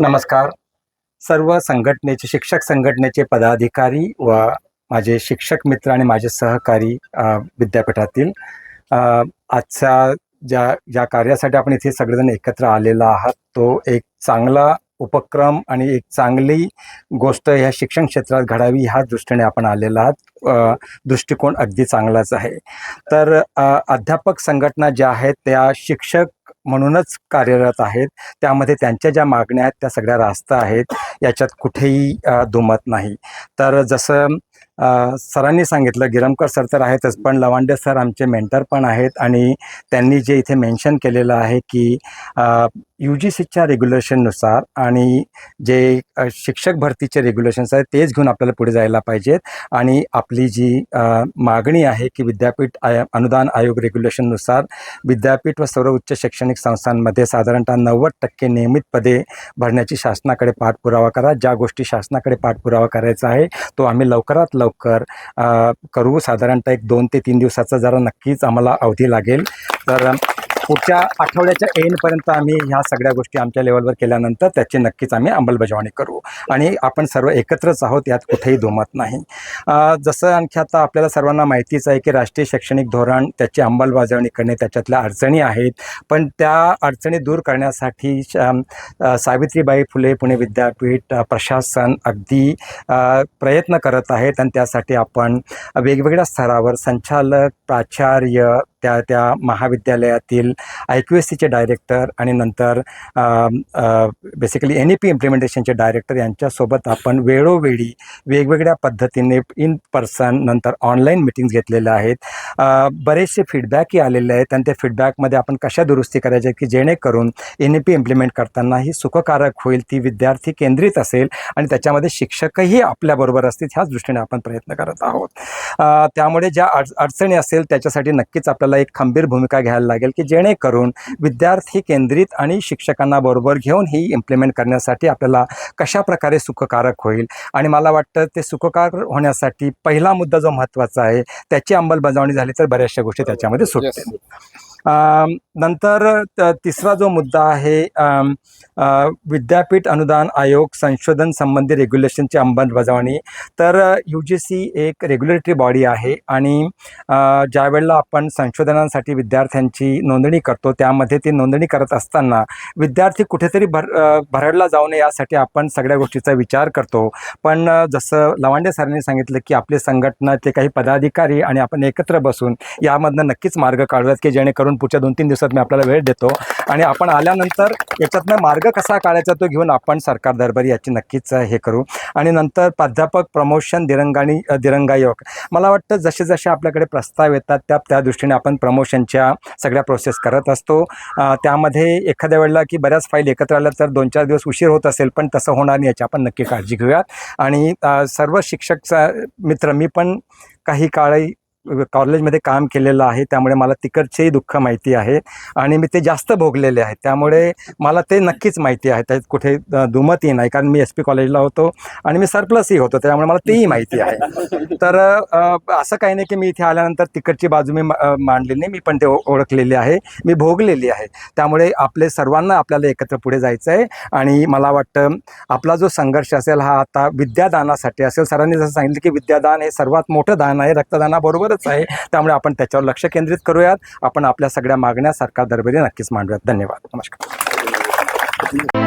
नमस्कार. सर्व संघटनेचे शिक्षक संघटनेचे पदाधिकारी व माझे शिक्षक मित्र आणि माझे सहकारी विद्यापीठातील आजच्या ज्या ज्या कार्यासाठी आपण इथे सगळेजण एकत्र आलेला आहात तो एक चांगला उपक्रम आणि एक चांगली गोष्ट ह्या शिक्षण क्षेत्रात घडावी ह्या दृष्टीने आपण आलेलो आहात. दृष्टिकोन अगदी चांगलाच आहे. तर अध्यापक संघटना ज्या आहेत त्या शिक्षक म्हणूनच कार्यरत आहेत. त्यामध्ये त्यांच्या ज्या मागण्या आहेत त्या सगळ्या रास्त आहेत. याच्यात कुठेही दुमत नाही. तर जसं सरांनी सांगितलं गिरमकर सर तर आहेतच पण लवांडे सर आमचे मेंटर पण आहेत आणि त्यांनी जे इथे मेन्शन केलेलं आहे की यू जी सीच्या रेग्युलेशननुसार आणि जे शिक्षक भरतीचे रेग्युलेशन्स आहेत तेच घेऊन आपल्याला पुढे जायला पाहिजेत. आणि आपली जी मागणी आहे की विद्यापीठ आय अनुदान आयोग रेग्युलेशननुसार विद्यापीठ व सर्व उच्च शैक्षणिक संस्थांमध्ये साधारणतः नव्वद टक्के नियमित पदे भरण्याची शासनाकडे पाठपुरावा करा. ज्या गोष्टी शासनाकडे पाठपुरावा करायचा आहे तो आम्ही लवकरात लवकर करू. साधारणतः एक दोन ते तीन दिवसाचा जरा नक्कीच आम्हाला अवधी लागेल. तर पुढच्या आठवड्याच्या एंडपर्यंत आम्ही ह्या सगळ्या गोष्टी आमच्या लेवलवर केल्यानंतर त्याची नक्कीच आम्ही अंमलबजावणी करू. आणि आपण सर्व एकत्रच आहोत यात कुठेही दुमत नाही. जसं आणखी आता आपल्याला सर्वांना माहितीच आहे की राष्ट्रीय शैक्षणिक धोरण त्याची अंमलबजावणी करणे त्याच्यातल्या अडचणी आहेत. पण त्या अडचणी दूर करण्यासाठी श- सावित्रीबाई फुले पुणे विद्यापीठ प्रशासन अगदी प्रयत्न करत आहेत. आणि त्यासाठी आपण वेगवेगळ्या स्तरावर संचालक प्राचार्य त्या त्या महाविद्यालयातील आय क्यू एस सीचे डायरेक्टर आणि नंतर बेसिकली एन ई पी इम्प्लिमेंटेशनचे डायरेक्टर यांच्यासोबत आपण वेळोवेळी वेगवेगळ्या पद्धतीने इन पर्सन नंतर ऑनलाईन मिटिंग्स घेतलेल्या आहेत. बरेचसे फीडबॅकही आलेले आहेत आणि त्या फीडबॅकमध्ये आपण कशा दुरुस्ती करायच्या की जेणेकरून एन ई पी इम्प्लिमेंट करताना ही सुखकारक होईल ती विद्यार्थी केंद्रित असेल आणि त्याच्यामध्ये शिक्षकही आपल्याबरोबर असतील ह्याच दृष्टीने आपण प्रयत्न करत आहोत. त्यामुळे ज्या अड अडचणी असेल त्याच्यासाठी नक्कीच आपल्या आपल्याला एक खंबीर भूमिका घ्यायला लागेल की जेणेकरून विद्यार्थी केंद्रित आणि शिक्षकांना बरोबर घेऊन ही इम्प्लिमेंट करण्यासाठी आपल्याला कशा प्रकारे सुखकारक होईल. आणि मला वाटतं ते सुखकार होण्यासाठी पहिला मुद्दा जो महत्त्वाचा आहे त्याची अंमलबजावणी झाली तर बऱ्याचशा गोष्टी त्याच्यामध्ये सुटतील. नंतर तिसरा जो मुद्दा आहे विद्यापीठ अनुदान आयोग संशोधन संबंधी रेग्युलेशनची अंमलबजावणी. तर यू जी सी एक रेग्युलेटरी बॉडी आहे आणि ज्यावेळेला ज्या वेळेला आपण संशोधनासाठी विद्यार्थ्यांची नोंदणी करतो त्यामध्ये ती नोंदणी करत असताना विद्यार्थी कुठेतरी भर भरडला जाऊ नये यासाठी आपण सगळ्या गोष्टीचा विचार करतो. पण जसं लवांडे सरांनी सांगितलं की आपले संघटनाचे काही पदाधिकारी आणि आपण एकत्र बसून यामधनं नक्कीच मार्ग काढूयात की जेणेकरून पुढच्या दोन तीन दिवसात मी आपल्याला वेळ देतो. आणि आपण आल्यानंतर याच्यातनं मार्ग कसा काढायचा तो घेऊन आपण सरकार दरबारी याची नक्कीच हे करू. आणि नंतर प्राध्यापक प्रमोशन दिरंगाणी दिरंगायोग मला वाटतं जसे जसे आपल्याकडे प्रस्ताव येतात त्या त्या दृष्टीने आपण प्रमोशनच्या सगळ्या प्रोसेस करत असतो. त्यामध्ये एखाद्या वेळेला की बऱ्याच फाईल एकत्र आल्या तर दोन चार दिवस उशीर होत असेल पण तसं होणार नाही याची आपण नक्की काळजी घेऊयात. आणि सर्व शिक्षकचा मित्र मी पण काही काळी कॉलेजमध्ये काम केलेलं आहे त्यामुळे मला तिकडचेही दुःख माहिती आहे आणि मी ते जास्त भोगलेले आहे. त्यामुळे मला ते नक्कीच माहिती आहे. त्यात कुठे दुमतही नाही कारण मी एस पी कॉलेजला होतो आणि मी सरप्लसही होतो त्यामुळे मला तेही माहिती आहे. तर असं काही नाही की मी इथे आल्यानंतर तिकडची बाजू मी मांडली नाही मी पण ते ओळखलेली आहे मी भोगलेली आहे. त्यामुळे आपले सर्वांना आपल्याला एकत्र पुढे जायचं आहे आणि मला वाटतं आपला जो संघर्ष असेल हा आता विद्यादानासाठी असेल. सरांनी जसं सांगितलं की विद्यादान हे सर्वात मोठं दान आहे रक्तदानाबरोबर रक्तदानाबरोबरच आहे. त्यामुळे आपण त्याच्यावर लक्ष केंद्रित करूयात. आपण आपल्या सगळ्या मागण्या सरकार दरबारी नक्कीच मांडूयात. धन्यवाद. नमस्कार.